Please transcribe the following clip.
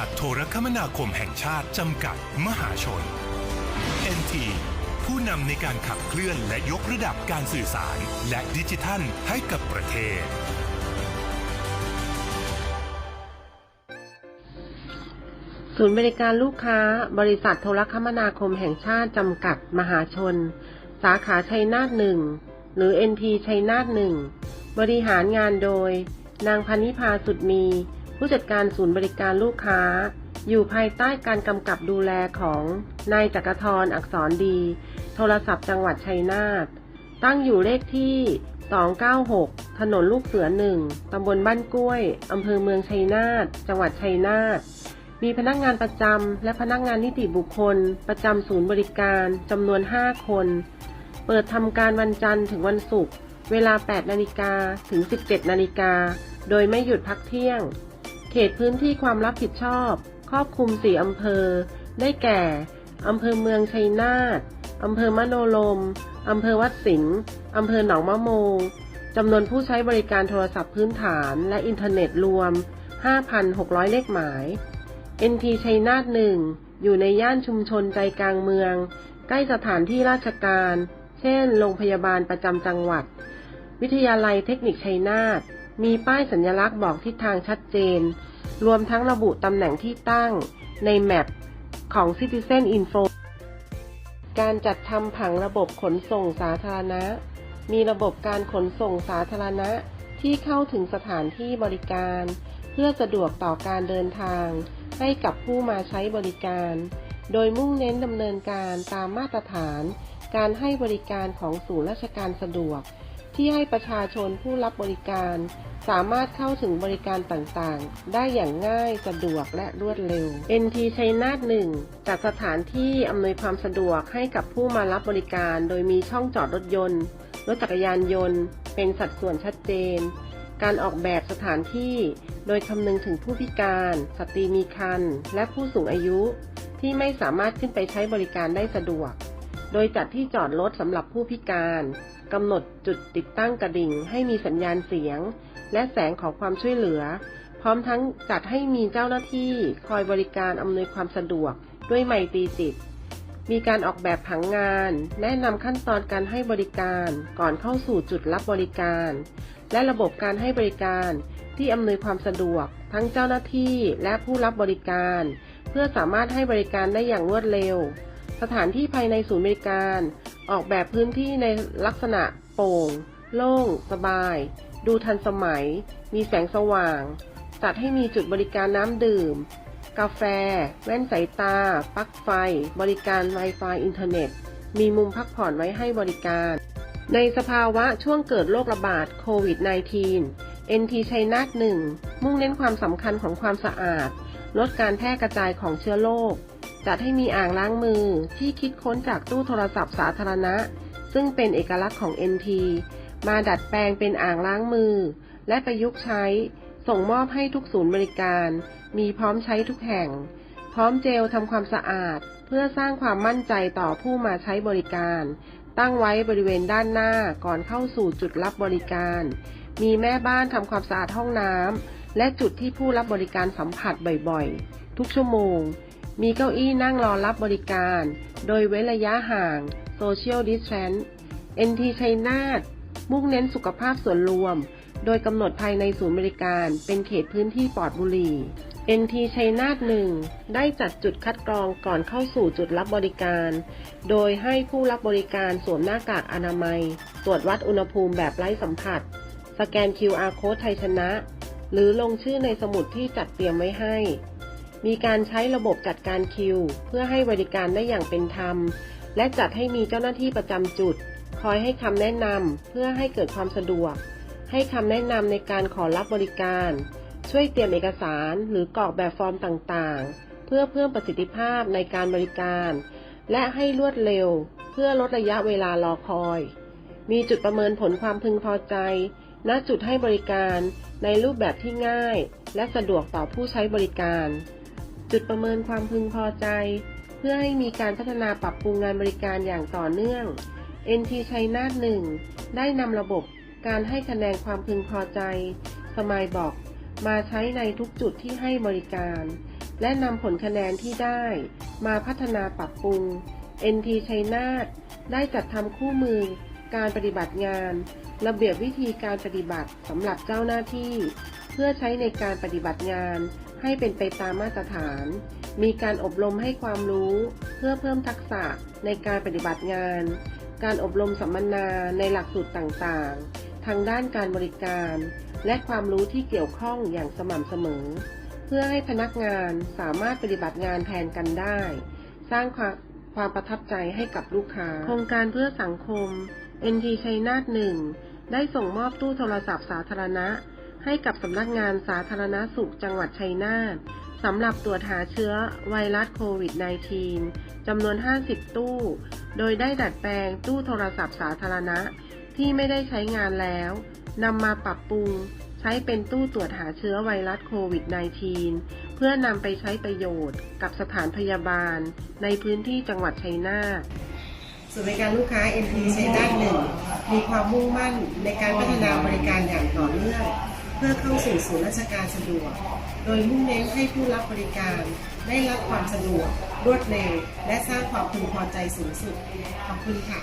ษัทโทรคมนาคมแห่งชาติจำกัดมหาชน NT ผู้นำในการขับเคลื่อนและยกระดับการสื่อสารและดิจิทัลให้กับประเทศ ศูนย์บริการลูกค้า บริษัทโทรคมนาคมแห่งชาติจำกัดมหาชน สาขาชัยนาทหนึ่งหรือ NT ชัยนาทหนึ่งบริหารงานโดย นางพันิพาสุดมี ผู้จัดการศูนย์บริการลูกค้า อยู่ภายใต้การกำกับดูแลของนายจักรทรอักษรดี โทรศัพท์จังหวัดชัยนาทตั้งอยู่เลขที่ 296 ถนนลูกเสือหนึ่งตำบลบ้านกล้วย อำเภอเมืองชัยนาท จังหวัดชัยนาท มีพนักงานประจำและพนักงานนิติบุคคล ประจำศูนย์บริการจำนวน 5 คน เปิดทำการวันจันทร์ถึงวันศุกร์ เวลา 8 นาฬิกาถึง 17 นาฬิกา โดยไม่หยุดพักเที่ยง เขตพื้นที่ความรับผิดชอบ ครอบคลุม4อำเภอ ได้แก่ อำเภอเมืองชัยนาทอำเภอมโนลม อำเภอวัดสิงห์อำเภอหนองมะโมงจำนวนผู้ใช้บริการโทรศัพท์พื้นฐานและอินเทอร์เน็ตรวม 5,600 เลขหมาย NT ชัยนาทหนึ่งอยู่ในย่านชุมชนใจกลางเมือง ใกล้สถานที่ราชการ เช่น โรงพยาบาลประจำจังหวัด วิทยาลัยเทคนิคชัยนาท มีป้ายสัญลักษณ์บอกทิศทางชัดเจน รวมทั้งระบุตำแหน่งที่ตั้งในแมปของ Citizen Info การจัดทำผังระบบขนส่งสาธารณะ มีระบบการขนส่งสาธารณะที่เข้าถึงสถานที่บริการ เพื่อสะดวกต่อการเดินทาง ให้กับผู้มาใช้บริการ โดยมุ่งเน้นดำเนินการตามมาตรฐาน การให้บริการของศูนย์ราชการสะดวก ที่ให้ประชาชนผู้รับบริการ สามารถเข้าถึงบริการต่างๆ ได้อย่างง่ายสะดวกและรวดเร็ว NT ชัยนาทหนึ่งจัดสถานที่อำนวยความสะดวกให้กับผู้มารับบริการ โดยมีช่องจอดรถยนต์ รถจักรยานยนต์ เป็นสัดส่วนชัดเจน การออกแบบสถานที่ โดยคำนึงถึงผู้พิการ สตรีมีครรภ์และผู้สูงอายุที่ไม่สามารถขึ้นไปใช้บริการได้สะดวก โดยจัดที่จอดรถสำหรับผู้พิการ กำหนดจุดติดตั้งกระดิ่งให้มีสัญญาณเสียง และแสงของความช่วยเหลือ พร้อมทั้งจัดให้มีเจ้าหน้าที่คอยบริการอำนวยความสะดวกด้วยไมตรีจิต มีการออกแบบผังงาน แนะนำขั้นตอนการให้บริการก่อนเข้าสู่จุดรับบริการ และระบบการให้บริการที่อำนวยความสะดวก ทั้งเจ้าหน้าที่และผู้รับบริการ เพื่อสามารถให้บริการได้อย่างรวดเร็ว สถานที่ภายในศูนย์บริการ ออกแบบพื้นที่ในลักษณะโปร่ง โล่ง สบาย ดูทันสมัย มีแสงสว่าง จัดให้มีจุดบริการน้ำดื่ม กาแฟ แว่นสายตา ปลั๊กไฟ บริการ Wi-Fi อินเทอร์เน็ต มีมุมพักผ่อนไว้ให้บริการ ในสภาวะช่วงเกิดโรคระบาดโควิด -19 NT ชัยนาทหนึ่งมุ่งเน้นความสำคัญของความสะอาด ลดการแพร่กระจายของเชื้อโรค จัดให้มีอ่างล้างมือที่คิดค้นจากตู้โทรศัพท์สาธารณะ ซึ่งเป็นเอกลักษณ์ของ NT มาดัดแปลงเป็นอ่างล้างมือ และประยุกต์ใช้ ส่งมอบให้ทุกศูนย์บริการ มีพร้อมใช้ทุกแห่ง พร้อมเจลทำความสะอาด เพื่อสร้างความมั่นใจต่อผู้มาใช้บริการ ตั้งไว้บริเวณด้านหน้าก่อนเข้าสู่จุดรับบริการ มีแม่บ้านทำความสะอาดห้องน้ำและจุดที่ผู้รับบริการสัมผัสบ่อยๆ ทุกชั่วโมง มีเก้าอี้นั่งรอรับบริการ โดยเว้นระยะห่าง Social Distance NT ชัยนาทมุ่งเน้นสุขภาพส่วนรวม โดยกำหนดภายในศูนย์บริการ เป็นเขตพื้นที่ปลอดบุหรี่ NT ชัยนาทหนึ่งได้จัดจุดคัดกรองก่อนเข้าสู่จุดรับบริการ โดยให้ผู้รับบริการสวมหน้ากากอนามัย ตรวจวัดอุณหภูมิแบบไร้สัมผัส สแกน QR Code ไทยชนะ หรือลงชื่อในสมุดที่จัดเตรียมไว้ให้ มีการใช้ระบบจัดการคิว เพื่อให้บริการได้อย่างเป็นธรรม และจัดให้มีเจ้าหน้าที่ประจำจุด คอยให้คำแนะนำเพื่อให้เกิดความสะดวก ให้คำแนะนำในการขอรับบริการ ช่วยเตรียมเอกสารหรือกรอกแบบฟอร์มต่างๆ เพื่อเพิ่มประสิทธิภาพในการบริการ และให้รวดเร็ว เพื่อลดระยะเวลารอคอย มีจุดประเมินผลความพึงพอใจ ณจุดให้บริการในรูปแบบที่ง่าย และสะดวกต่อผู้ใช้บริการ จุดประเมินความพึงพอใจ เพื่อให้มีการพัฒนาปรับปรุงงานบริการอย่างต่อเนื่อง NT ชัยนาทหนึ่งได้นำระบบการให้คะแนนความพึงพอใจ สมายบอก มาใช้ในทุกจุดที่ให้บริการ และนำผลคะแนนที่ได้ มาพัฒนาปรับปรุง NT ชัยนาทได้จัดทำคู่มือ การปฏิบัติงาน ระเบียบวิธีการปฏิบัติสำหรับเจ้าหน้าที่ เพื่อใช้ในการปฏิบัติงาน ให้เป็นไปตามมาตรฐาน มีการอบรมให้ความรู้เพื่อเพิ่มทักษะในการปฏิบัติงาน การอบรมสัมมนาในหลักสูตรต่างๆ ทางด้านการบริการ และความรู้ที่เกี่ยวข้องอย่างสม่ำเสมอ เพื่อให้พนักงานสามารถปฏิบัติงานแทนกันได้ สร้างความความประทับใจให้กับลูกค้า โครงการเพื่อสังคม NT ชัยนาทหนึ่งได้ส่งมอบตู้โทรศัพท์สาธารณะ ให้กับสำนักงานสาธารณสุขจังหวัดชัยนาทสำหรับตรวจหาเชื้อไวรัสโควิด -19 จำนวน 50 ตู้ โดยได้ดัดแปลงตู้โทรศัพท์สาธารณะที่ไม่ได้ใช้งานแล้วนำมาปรับปรุงใช้เป็นตู้ตรวจหาเชื้อไวรัสโควิด -19 เพื่อนำไปใช้ประโยชน์กับสถานพยาบาลในพื้นที่จังหวัดชัยนาทส่วนบริการลูกค้า NP ชัยนาทหนึ่งมีความมุ่งมั่นในการพัฒนาบริการอย่างต่อเนื่อง พื่อเข้าสู่ศูนย์ราชการสะดวก โดยมุ่งเน้นให้ผู้รับบริการได้รับความสะดวก รวดเร็ว และสร้างความพึงพอใจสูงสุด ขอบคุณค่ะ